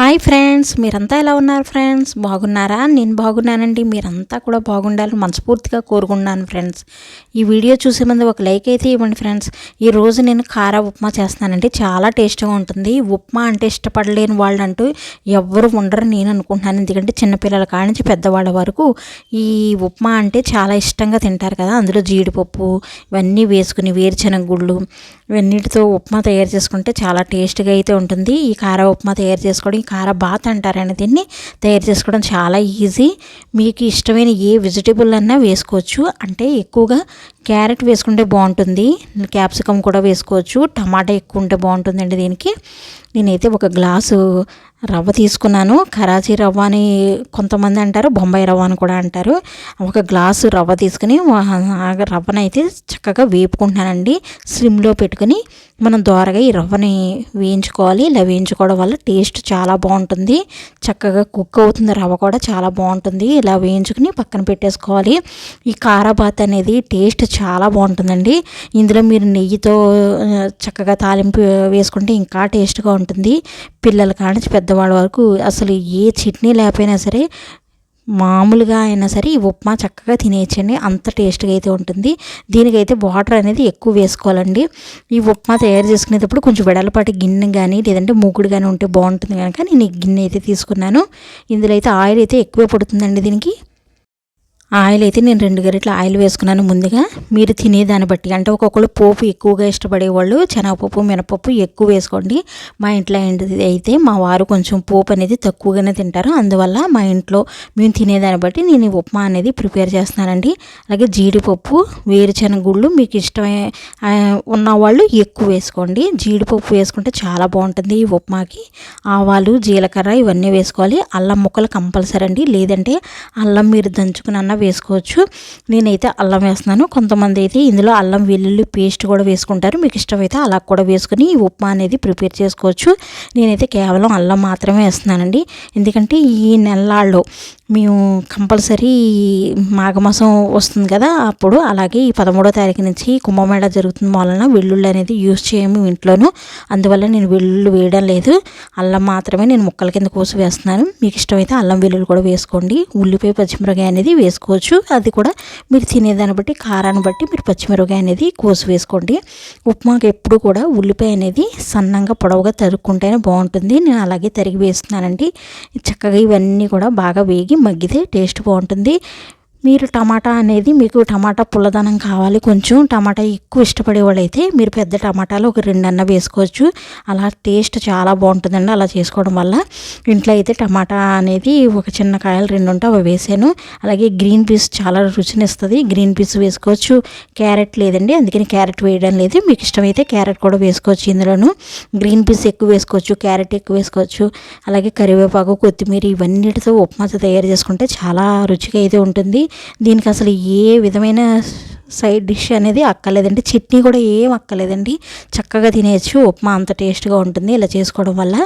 Hi friends మీరంతా ఎలా ఉన్నారు ఫ్రెండ్స్? బాగున్నారా? నేను బాగున్నానండి. మీరంతా కూడా బాగుండాలని మనస్ఫూర్తిగా కోరుకున్నాను ఫ్రెండ్స్. ఈ వీడియో చూసే ముందు ఒక లైక్ అయితే ఇవ్వండి ఫ్రెండ్స్. ఈ రోజు నేను కారా ఉప్మా చేస్తానండి చాలా టేస్ట్గా ఉంటుంది. ఉప్మా అంటే ఇష్టపడలేని వాళ్ళు అంటూ ఎవ్వరు ఉండరు నేను అనుకుంటున్నాను. ఎందుకంటే చిన్నపిల్లల కాడి నుంచి పెద్దవాళ్ళ వరకు ఈ ఉప్మా అంటే చాలా ఇష్టంగా తింటారు కదా. అందులో జీడిపప్పు ఇవన్నీ వేసుకుని వేరుశనగ గుళ్ళు ఇవన్నిటితో ఉప్మా తయారు చేసుకుంటే చాలా టేస్ట్గా అయితే ఉంటుంది. ఈ కార ఉప్మా తయారు చేసుకోవడం ఈ కార బాత్ అంటారని దీన్ని తయారు చేసుకోవడం చాలా ఈజీ. మీకు ఇష్టమైన ఏ వెజిటేబుల్ అన్నా వేసుకోవచ్చు. అంటే ఎక్కువగా క్యారెట్ వేసుకుంటే బాగుంటుంది. క్యాప్సికమ్ కూడా వేసుకోవచ్చు. టమాటా ఎక్కువ ఉంటే బాగుంటుందండి దీనికి. నేనైతే ఒక గ్లాసు రవ్వ తీసుకున్నాను. కరాచీ రవ్వ అని కొంతమంది అంటారు బొంబాయి రవ్వ అని కూడా అంటారు. ఒక గ్లాసు రవ్వ తీసుకుని రవ్వనైతే చక్కగా వేపుకుంటున్నానండి. స్లిమ్లో పెట్టుకుని మనం దోరగా ఈ రవ్వని వేయించుకోవాలి. ఇలా వేయించుకోవడం వల్ల టేస్ట్ చాలా బాగుంటుంది. చక్కగా కుక్ అవుతుంది రవ్వ కూడా చాలా బాగుంటుంది. ఇలా వేయించుకుని పక్కన పెట్టేసుకోవాలి. ఈ కారాబాత్ అనేది టేస్ట్ చాలా బాగుంటుందండి. ఇందులో మీరు నెయ్యితో చక్కగా తాలింపు వేసుకుంటే ఇంకా టేస్ట్గా ఉంటుంది. పిల్లల కానించి పెద్దవాళ్ళ వరకు అసలు ఏ చట్నీ లేకపోయినా సరే మామూలుగా అయినా సరే ఈ ఉప్మా చక్కగా తినేయచ్చండి. అంత టేస్ట్గా అయితే ఉంటుంది. దీనికైతే వాటర్ అనేది ఎక్కువ వేసుకోవాలండి. ఈ ఉప్మా తయారు చేసుకునేటప్పుడు కొంచెం వెడలపాటి గిన్నె కానీ లేదంటే మూకుడు కానీ ఉంటే బాగుంటుంది కనుక నేను ఈ గిన్నె అయితే తీసుకున్నాను. ఇందులో అయితే ఆయిల్ అయితే ఎక్కువే పడుతుందండి దీనికి. ఆయిల్ అయితే నేను రెండు గరిటల ఆయిల్ వేసుకున్నాను ముందుగా. మీరు తినేదాన్ని బట్టి అంటే ఒక్కొక్కరు పోపు ఎక్కువగా ఇష్టపడేవాళ్ళు శనగపప్పు మినపప్పు ఎక్కువ వేసుకోండి. మా ఇంట్లో అయితే మా వారు కొంచెం పోపు అనేది తక్కువగానే తింటారు. అందువల్ల మా ఇంట్లో మేము తినేదాన్ని బట్టి నేను ఉప్మా అనేది ప్రిపేర్ చేస్తున్నానండి. అలాగే జీడిపప్పు వేరుశనగ గుళ్ళు మీకు ఇష్టమే ఉన్నవాళ్ళు ఎక్కువ వేసుకోండి. జీడిపప్పు వేసుకుంటే చాలా బాగుంటుంది ఈ ఉప్మాకి. ఆవాలు జీలకర్ర ఇవన్నీ వేసుకోవాలి. అల్లం ముక్కలు కంపల్సరీ అండి. లేదంటే అల్లం మీరు దంచుకున్న వేసుకోవచ్చు. నేనైతే అల్లం వేస్తున్నాను. కొంతమంది అయితే ఇందులో అల్లం వెల్లుల్లి పేస్ట్ కూడా వేసుకుంటారు. మీకు ఇష్టమైతే అలా కూడా వేసుకుని ఈ ఉప్మా అనేది ప్రిపేర్ చేసుకోవచ్చు. నేనైతే కేవలం అల్లం మాత్రమే వేస్తున్నానండి. ఎందుకంటే ఈ నెలల్లో మేము కంపల్సరీ మాఘమాసం వస్తుంది కదా అప్పుడు అలాగే ఈ పదమూడో తారీఖు నుంచి కుంభమేళ జరుగుతుంది వలన వెల్లుల్లి అనేది యూజ్ చేయము ఇంట్లోనూ. అందువల్ల నేను వెల్లుల్లి వేయడం లేదు. అల్లం మాత్రమే నేను ముక్కల కింద కోసి వేస్తున్నాను. మీకు ఇష్టమైతే అల్లం వెల్లుల్లి కూడా వేసుకోండి. ఉల్లిపాయ పచ్చిమిరకాయ అనేది వేసుకోవచ్చు. అది కూడా మీరు తినేదాన్ని బట్టి కారాన్ని బట్టి మీరు పచ్చిమిరకాయ అనేది కోసి వేసుకోండి. ఉప్మాకి ఎప్పుడు కూడా ఉల్లిపాయ అనేది సన్నంగా పొడవుగా తరుక్కుంటేనే బాగుంటుంది. నేను అలాగే తరిగి వేస్తున్నానండి. చక్కగా ఇవన్నీ కూడా బాగా వేగి మగ్గితే టేస్ట్ బాగుంటుంది. మీరు టమాటా అనేది మీకు టమాటా పుల్లదనం కావాలి. కొంచెం టమాటా ఎక్కువ ఇష్టపడే వాళ్ళైతే మీరు పెద్ద టమాటాలు ఒక రెండు వేసుకోవచ్చు. అలా టేస్ట్ చాలా బాగుంటుందండి అలా చేసుకోవడం వల్ల. ఇంట్లో అయితే టమాటా అనేది ఒక చిన్న కాయలు రెండు ఉంటే అవి వేసాను. అలాగే గ్రీన్ పీస్ చాలా రుచినిస్తుంది. గ్రీన్ పీస్ వేసుకోవచ్చు. క్యారెట్ లేదండి. అందుకని క్యారెట్ వేయడం లేదు. మీకు ఇష్టమైతే క్యారెట్ కూడా వేసుకోవచ్చు ఇందులోను. గ్రీన్ పీస్ ఎక్కువ వేసుకోవచ్చు. క్యారెట్ ఎక్కువ వేసుకోవచ్చు. అలాగే కరివేపాకు కొత్తిమీర ఇవన్నిటితో ఉప్మాతో తయారు చేసుకుంటే చాలా రుచిగా అయితే ఉంటుంది. దీనికి అసలు ఏ విధమైన సైడ్ డిష్ అనేది అక్కర్లేదండి. చట్నీ కూడా ఏం అక్కర్లేదండి. చక్కగా తినేయచ్చు. ఉప్మా అంత టేస్ట్గా ఉంటుంది. ఇలా చేసుకోవడం వల్ల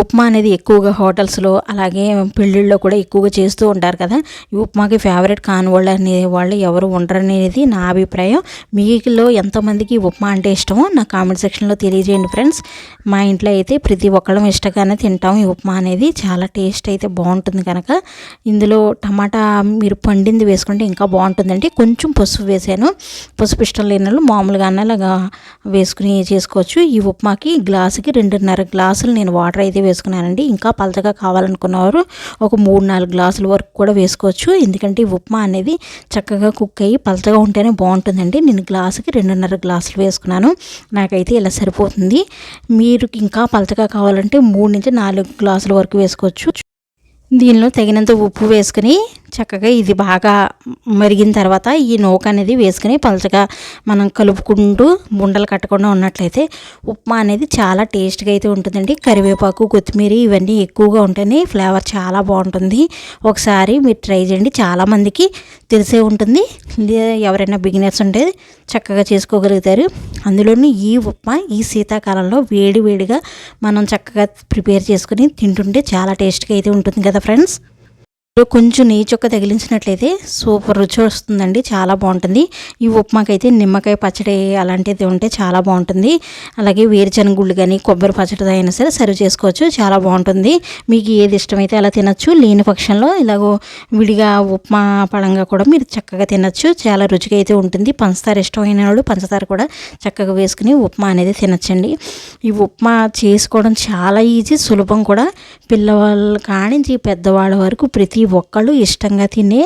ఉప్మా అనేది ఎక్కువగా హోటల్స్లో అలాగే పెళ్ళిళ్ళలో కూడా ఎక్కువగా చేస్తూ ఉంటారు కదా. ఈ ఉప్మాకి ఫేవరెట్ కాని వాళ్ళు అనే వాళ్ళు ఎవరు ఉండరనేది నా అభిప్రాయం. మీలో ఎంతమందికి ఉప్మా అంటే ఇష్టమో నా కామెంట్ సెక్షన్లో తెలియజేయండి ఫ్రెండ్స్. మా ఇంట్లో అయితే ప్రతి ఒక్కళ్ళం ఇష్టంగానే తింటాం. ఈ ఉప్మా అనేది చాలా టేస్ట్ అయితే బాగుంటుంది కనుక ఇందులో టమాటా మీరు పండింది వేసుకుంటే ఇంకా బాగుంటుందండి. కొంచెం పసుపు వేసాను. పసుపు ఇష్టం లేని వాళ్ళు మామూలుగా అన్నలాగా వేసుకుని చేసుకోవచ్చు. ఈ ఉప్మాకి గ్లాసుకి రెండున్నర గ్లాసులు నేను వాటర్ అయితే వేసుకున్నానండి. ఇంకా పలచగా కావాలనుకున్నవారు ఒక మూడు నాలుగు గ్లాసుల వరకు కూడా వేసుకోవచ్చు. ఎందుకంటే ఉప్మా అనేది చక్కగా కుక్ అయ్యి పలచగా ఉంటేనే బాగుంటుందండి. నేను గ్లాసుకి రెండున్నర గ్లాసులు వేసుకున్నాను. నాకైతే ఇలా సరిపోతుంది. మీరు ఇంకా పలచగా కావాలంటే మూడు నుంచి నాలుగు గ్లాసుల వరకు వేసుకోవచ్చు. దీనిలో తగినంత ఉప్పు వేసుకుని చక్కగా ఇది బాగా మరిగిన తర్వాత ఈ నూక అనేది వేసుకుని పలచగా మనం కలుపుకుంటూ బుండలు కట్టకుండా ఉన్నట్లయితే ఉప్మా అనేది చాలా టేస్ట్గా అయితే ఉంటుందండి. కరివేపాకు కొత్తిమీర ఇవన్నీ ఎక్కువగా ఉంటేనే ఫ్లేవర్ చాలా బాగుంటుంది. ఒకసారి మీరు ట్రై చేయండి. చాలామందికి తెలిసే ఉంటుంది. ఎవరైనా బిగినర్స్ ఉంటే చక్కగా చేసుకోగలుగుతారు. అందులోని ఈ ఉప్మా ఈ శీతాకాలంలో వేడి వేడిగా మనం చక్కగా ప్రిపేర్ చేసుకుని తింటుంటే చాలా టేస్ట్గా అయితే ఉంటుంది కదా ఫ్రెండ్స్? కొంచెం నెయ్యి చొక్క తగిలించినట్లయితే సూపర్ రుచి వస్తుందండి చాలా బాగుంటుంది. ఈ ఉప్మాకైతే నిమ్మకాయ పచ్చడి అలాంటిది ఉంటే చాలా బాగుంటుంది. అలాగే వేరుశనగ గుళ్ళు కానీ కొబ్బరి పచ్చడి అయినా సరే సర్వ్ చేసుకోవచ్చు చాలా బాగుంటుంది. మీకు ఏది ఇష్టమైతే అలా తినచ్చు. లేని పక్షంలో ఇలాగో విడిగా ఉప్మా పడంగా కూడా మీరు చక్కగా తినచ్చు. చాలా రుచిగా అయితే ఉంటుంది. పంచదార ఇష్టమైన వాళ్ళు పంచదార కూడా చక్కగా వేసుకుని ఉప్మా అనేది తినచ్చండి. ఈ ఉప్మా చేసుకోవడం చాలా ఈజీ సులభం కూడా. పిల్లవాళ్ళ కానించి పెద్దవాళ్ళ వరకు ప్రతి ఒక్కళ్ళు ఇష్టంగా తినే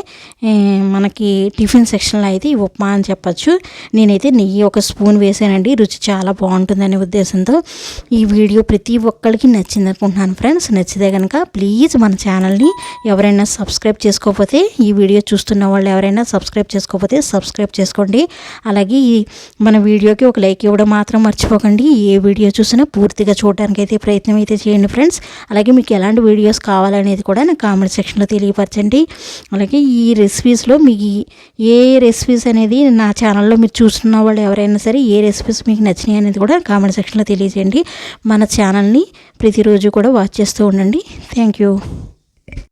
మనకి టిఫిన్ సెక్షన్లో అయితే ఈ ఉప్మా అని చెప్పచ్చు. నేనైతే నెయ్యి ఒక స్పూన్ వేసానండి రుచి చాలా బాగుంటుందనే ఉద్దేశంతో ఈ వీడియో ప్రతి ఒక్కరికి నచ్చింది అనుకుంటున్నాను ఫ్రెండ్స్. నచ్చితే కనుక ప్లీజ్ మన ఛానల్ని ఎవరైనా సబ్స్క్రైబ్ చేసుకోకపోతే ఈ వీడియో చూస్తున్న వాళ్ళు ఎవరైనా సబ్స్క్రైబ్ చేసుకోకపోతే సబ్స్క్రైబ్ చేసుకోండి. అలాగే ఈ మన వీడియోకి ఒక లైక్ ఇవ్వడం మాత్రం మర్చిపోకండి. ఏ వీడియో చూసినా పూర్తిగా చూడడానికి అయితే ప్రయత్నం అయితే చేయండి ఫ్రెండ్స్. అలాగే మీకు ఎలాంటి వీడియోస్ కావాలనేది కూడా నాకు కామెంట్ సెక్షన్లో తెలియ తెలియపరచండి అలాగే ఈ రెసిపీస్లో మీకు ఏ రెసిపీస్ అనేది నా ఛానల్లో మీరు చూస్తున్న వాళ్ళు ఎవరైనా సరే ఏ రెసిపీస్ మీకు నచ్చినాయి అనేది కూడా కామెంట్ సెక్షన్లో తెలియజేయండి. మన ఛానల్ని ప్రతిరోజు కూడా వాచ్ చేస్తూ ఉండండి. Thank you